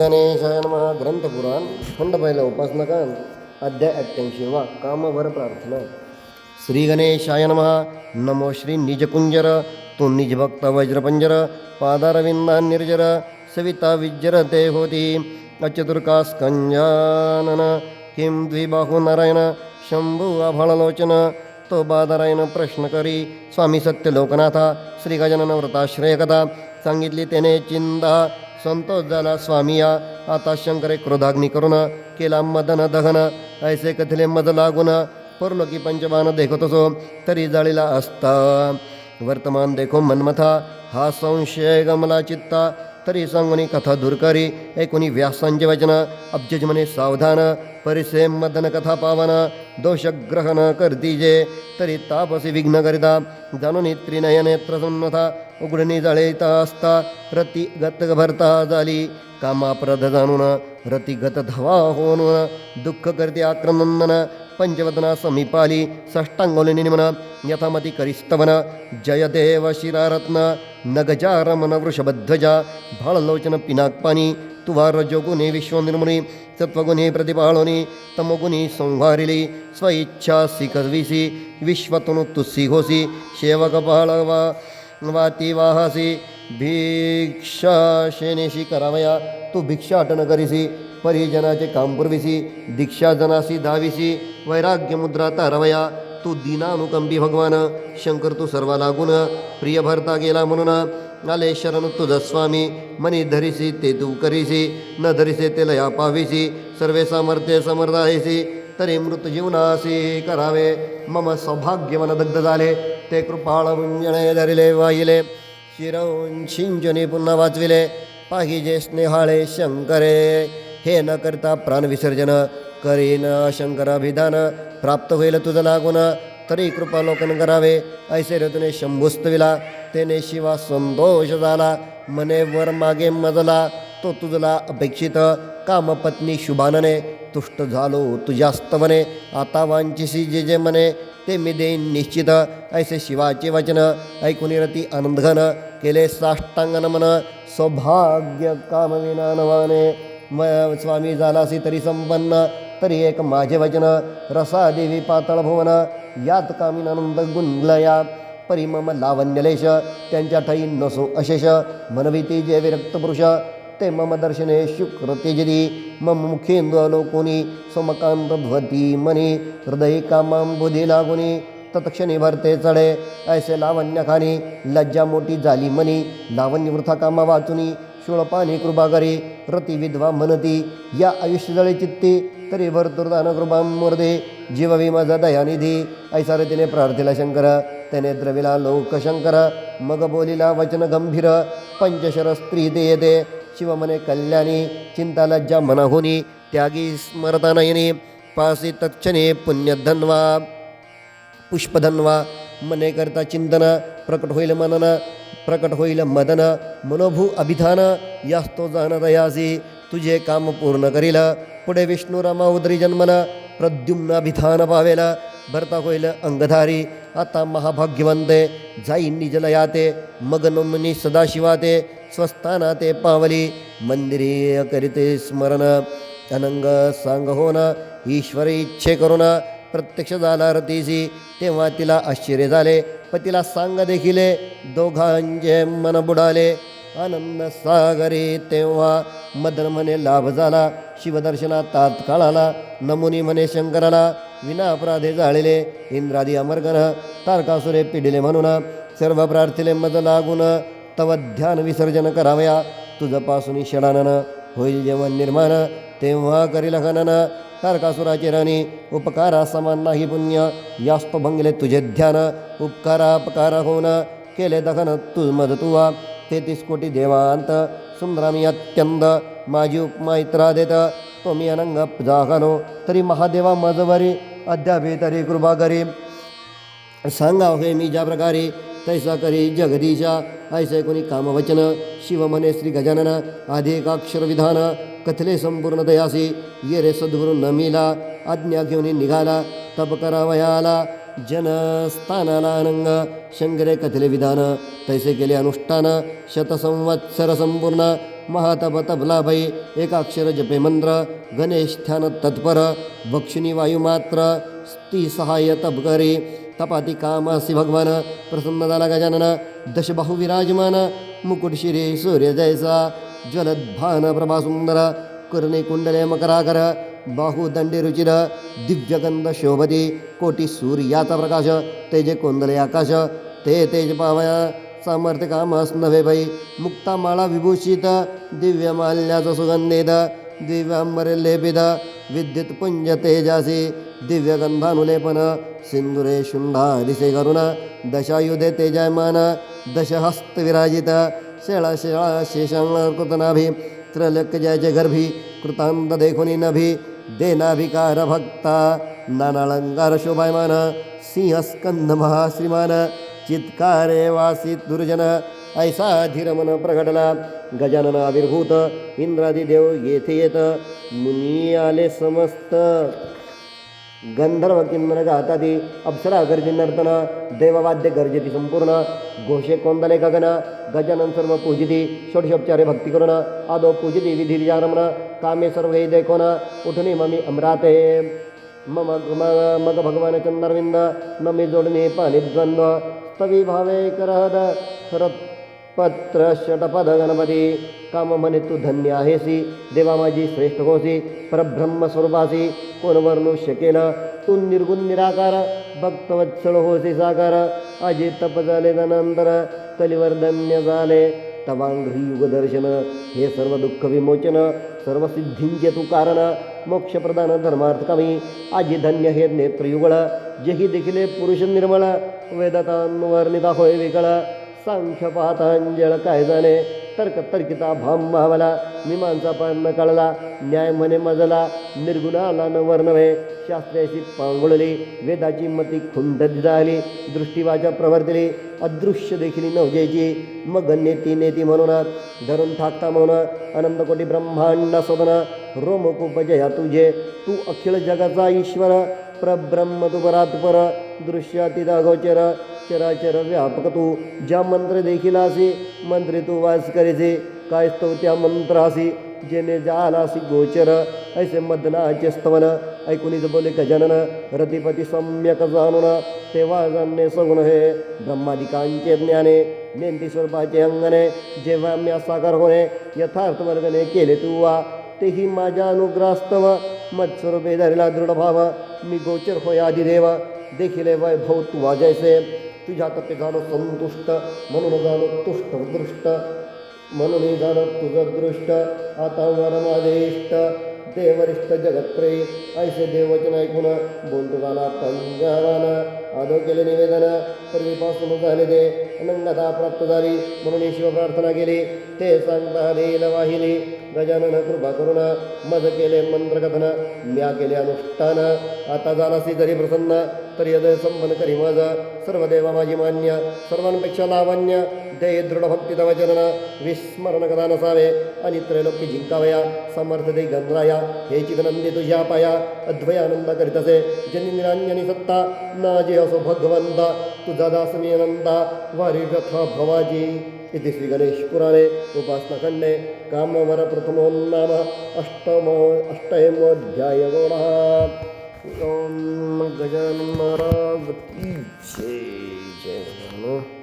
गणेशाय नमः ग्रंथपुराण खंड पहिला उपासनाकांत अध्याय अठ्ठ्याऐंशी वा कामवर प्रार्थना. श्री गणेशाय नमः नमो श्री निजकुंजर तो निजभक्त वज्रपंजर पादारविंदा निर्जर सविता विज्जर ते होती अचतुर्कास्कंजानन किं द्विबाहु नारायण शंभू आभाळलोचन तो बादारायण प्रश्न करी स्वामी सत्य लोकनाथा श्री गजानन व्रताश्रयकथा सांगितली त्याने चिंता संतोष झाला स्वामीया आता शंकरे क्रोधाग्नी करून केला मदन दहन ऐसे कथले मद लागून परलोकी देखत असो तरी जाळीला असता. वर्तमान देखो मनमथा हा संशय गमला चित्ता तरी सांगुनी कथा दूर ऐकुनी व्यासांचे वचन अब्जज म्हणे सावधान परिसे मदन कथा पावन दोषग्रहण करतीजे तरी तापसी विघ्न करिता जाणून त्रिनयनेत्र नेत्रसन्नथा उघडणी जळेता असता रती गत भरता झाली कामाप्रद जाणून रती गत धवा होऊन दुःख करते आक्रमंदन पंचवदना समीपाली षष्टांगोली निमन यथामती करिस्तवन जय देव शिरारत्न नगजारमन वृषभध्वजा भाळलोचन पिनाकपानी तुवार जोगुने विश्वनिर्मुनी सत्वगुणे प्रतिपाळोनी तमगुणी संहारिली स्वइच्छा सिकविसी विश्वतनु तुसी होसी सेवक बाळवा वाहासी। भिक्षा शेनेशी करावया तू भिक्षा अटन करीसी परिजनाचे काम पुरविसी दीक्षा जनासी दाविसी वैराग्य मुद्रा तारवया तू दीनानुकंबी भगवान शंकर तू सर्व लागून प्रिय भरता गेला म्हणून आले शरण तुझ स्वामी मनी धरिसी ते तू करीसी न धरिसे ते लया पाविसी सर्वे सामर्थ्य समर्थ आहेसी तरी मृत जीवनासी करावे मम सौभाग्य मन दग्ध झाले ते कृपाळ धरिले वाहिले शिरवून शिंजनी पुन्हा वाचविले पाहिजे स्नेहाळे शंकरे हे न करता प्राणविसर्जन करीन शंकराभिधान प्राप्त होईल तुझं लागून तरी कृपालोकन करावे ऐसे रतने शंभुस्तविला तेने शिवा संतोष झाला मने वर मागे मजला तो तुझला अपेक्षित कामपत्नी शुभानने तुष्ट झालो तुझ्यास्तवने आता वांचिसी जे जे मने ते मी देईन निश्चित. ऐसे शिवाचे वचन ऐकून रती आनंदघन. केले साष्टांग नमन सौभाग्य कामविनानवाने म स्वामी झालासी तरी संपन्न. तरी एक माझे वचन. रसादेवी पातळ भुवन. यात कामीनानंद गुंगलया परिमम लावण्यलेश त्यांच्या ठाई नसो अशेष. मनविती जे विरक्त पुरुष. ते मम दर्शने शुक्रतेजदी मम मुखेंदु अलोकोनी समकांत ध्वती मनी हृदय कामांबुधी लागुनी तत्क्षणी भरते चढे ऐसे लावण्य खानी लज्जा मोठी झाली मनी लावण्य वृथा कामा वाचुनी शूळपानी कृपा करी रती विधवा मनती या आयुष्य जळे चित्ती तरी भरतुर्दान कृपा मुर्दे जीववी माझा दयानिधी ऐसा रीतीने प्रार्थिला शंकर त्याने द्रविला लोक शंकर मग बोलिला वचन गंभीर पंचशर स्त्री ते येते शिवमने कल्याणी चिंता लज्जा मनहुनी त्यागी स्मरतानयने पासी तत्क्षणे पुण्यधन्वा पुष्पधन्वा मने करता चिंतन प्रकट होईल मनन प्रकट होईल मदन मनोभू अभिधान यास्तो जाणतयासी तुझे काम पूर्ण करील पुढे विष्णू उदरी जन्मन प्रद्युम्न अभिधान पावेल भरता होईल अंगधारी. आता महाभाग्यवंते जाई निजलयाते. मगनमुनी सदाशिवाते. स्वस्थाना ते पावली. मंदिरी करीते स्मरण. अनंग सांग होन ईश्वर इच्छे करून प्रत्यक्ष झाला रतीसी. तेव्हा तिला आश्चर्य झाले. पतीला सांग देखिले. दोघांचे मन बुडाले. आनंद सागरी तेव्हा मदन म्हणे लाभ झाला. शिवदर्शनात तात्काळाला नमुनी म्हणे शंकराला विना अपराधे जाळले इंद्रादी अमरगण तारकासुरे पिढिले म्हणून. सर्व प्रार्थिले मज लागून तव ध्यान विसर्जन करावया तुझपासून षडानन. होईल जेव्हा निर्माण तेव्हा करील खनन तारकासुराचे राणी उपकारा समान नाही पुण्य. यास्त भंगले तुझे ध्यान उपकारापकार होऊन. केले दखन तू मद तुवा. तेहतीस कोटी देवांत सुंदरामी अत्यंत. माझी उपमा इतरा देत तो मी अनंग जागनो तरी महादेवा मजवरी अद्यापे तरी कृपा करी. सांगा हो हे मी ज्या प्रकारे तैसा करी जगदीशा ऐसे कोणी कामवचन शिवमने श्री गजानन आधी विधान कथले संपूर्ण दयासी ये रे सद्गुरु न मिला आज्ञा घेऊन निघाला तप करावयाला जनस्थानाला अनंग शंकरे कथले विधान तैसे केले अनुष्ठान शतसंवत्सर संपूर्ण महातप तबला भई एकाक्षर जपे मंत्र गणेश ध्यान तत्पर भक्षिणी वायुमात्र ती सहाय्य तप करे तपाती कामासी भगवान प्रसन्न झाला गजानन दशबाहू विराजमान मुकुट शिरे सूर्य जैसा ज्वलद्भान प्रभा सुंदर कर्णे कुंडले मकराकर बाहुदंडे रुचिर दिव्यगंध शोभती कोटी सूर्याचा प्रकाश तेजे कोंदले आकाश ते तेज पावया सामर्थ्य कामास नव्हे बाई मुक्तामाळा विभूषित दिव्य माल्याचा सुगंधित दिव्यांबरे लेपित विद्युत पुंज तेजासी दिव्य गंधानुलेपन सिंदुरे शुंडारिसे करुण दशायुधे तेजयमान दशहस्त विराजित शेळा शेळा शेषांग कृतनाभि त्रैलोक्य जयचे गर्भी कृतांत देखुनी नभी देनाभिकार भक्ता नानालंकार शोभायमान सिंहस्कंध महाश्रीमान चित्कारे वासी दुर्जन ऐसा धीरमन प्रगटला गजानन आविर्भूत इंद्रादिदेव येथे येत मुनी आले समस्त। गंधर्व किन्नर गातादी अप्सरा गर्जी नर्तन देववाद्य गर्जती संपूर्ण। घोषे कोंदले गगन गजानन सर्व पूजिती षोडशोपचारे भक्ती करून आदो पूजिती विधी जारमण कामे सर्व हे देखोन। उठुनी ममी अमराते। मम म- मग भगवान चंद्रविंद न मी जोडणे पाणी द्वंद्व स्तवी भावे करहद। षटपद गणपती काम म्हणे तू धन्य आहेसी देवा माझी श्रेष्ठ होसी परब्रह्म स्वरूपासी कोण वर्णू शकेल तू निर्गुण निराकार भक्तवत्सळ होसी साकार। आजी तप झाले नंतर कलिवर धन्य झाले तवांघ्री युगदर्शन हे सर्व दुःख विमोचन सर्व सिद्धींचे तू कारण। मोक्षप्रदान धर्मार्थ कमी आजी धन्य हे नेत्रयुगळ। जेही देखिले पुरुष निर्मळ वेदतांवर्णिता होय विकळ सांख्य पातांजळ काय जाणे तर्क तर्किता भाम भावला मीमांसा पण कळला न्याय म्हणे मजला निर्गुणाला न वर्णवे शास्त्र्याशी पांगुळली वेदाची मती खुंट झाली दृष्टीवाचा प्रवर्तली अदृश्य देखील नवजेची मग नेती नेती म्हणून धरून थाकता म्हणून अनंतकोटी ब्रह्मांड शोधन रोमकुपजया तुझे तू अखिल जगाचा ईश्वर प्रब्रह्म तू परात्पर दृश्यातीता गोचर चराचर व्यापक तू ज्या मंत्र देखील असे मंत्री तू वास करीचे काय स्तव त्या मंत्रासी जेने जालासी गोचर. ऐसे मदनाचे स्तवन ऐकुनीच बोले गजानन. रतिपती सम्यक जाणून तेव्हा जाणणे सगुण हे. ब्रह्मादिकांचे ज्ञाने नेंती स्वरूपाचे अंगणे जेव्हा मी साकार होणे यथार्थ वर्गने केले तू वा तेही माझ्या अनुग्रास्तव मत्स्वरूपे धरला दृढ भाव. मी गोचर होय आदिदेव. देखिले वैभव तू वाजायचे तुझ्या तपे झालो संतुष्ट म्हणून झालो तुष्ट दृष्ट म्हणून झालं तुझं दृष्ट आता वर माझे इष्ट देवरिष्ट जगत्रे ऐसे देवचन ऐकून बोलतो झाला पंजावान आदो केले निवेदन पूर्वीपासून झाले ते अनंगता प्राप्त झाली म्हणून शिव प्रार्थना केली ते सांगता देईल वाहिली गजानन कृपा करुण मज केले मंत्रकथन म्या केले अनुष्ठान. आता झालासी जरी प्रसन्न तरी हृदय संपन्न करी मज सर्व देवा माझी मान्य सर्वांपेक्षा लावण्य. दे दृढ भक्ती विस्मरण कदा नसावे आणि त्रैलोक्य जिंकावया. समर्थ दे गंधराया. हे चिदनंदी तुझ्या पाया. अद्वय आनंद करीत असे. जनी निरांजनी सत्ता नाजे असो भगवंता. तुझा दासमी अनंता. वारी कथा भवाजी. इति श्री उपासनखण्डे पुराणे नाम अष्टमो अष्टमोऽध्यायगोणः ॐ ओम गजानन महाराज की जय जय।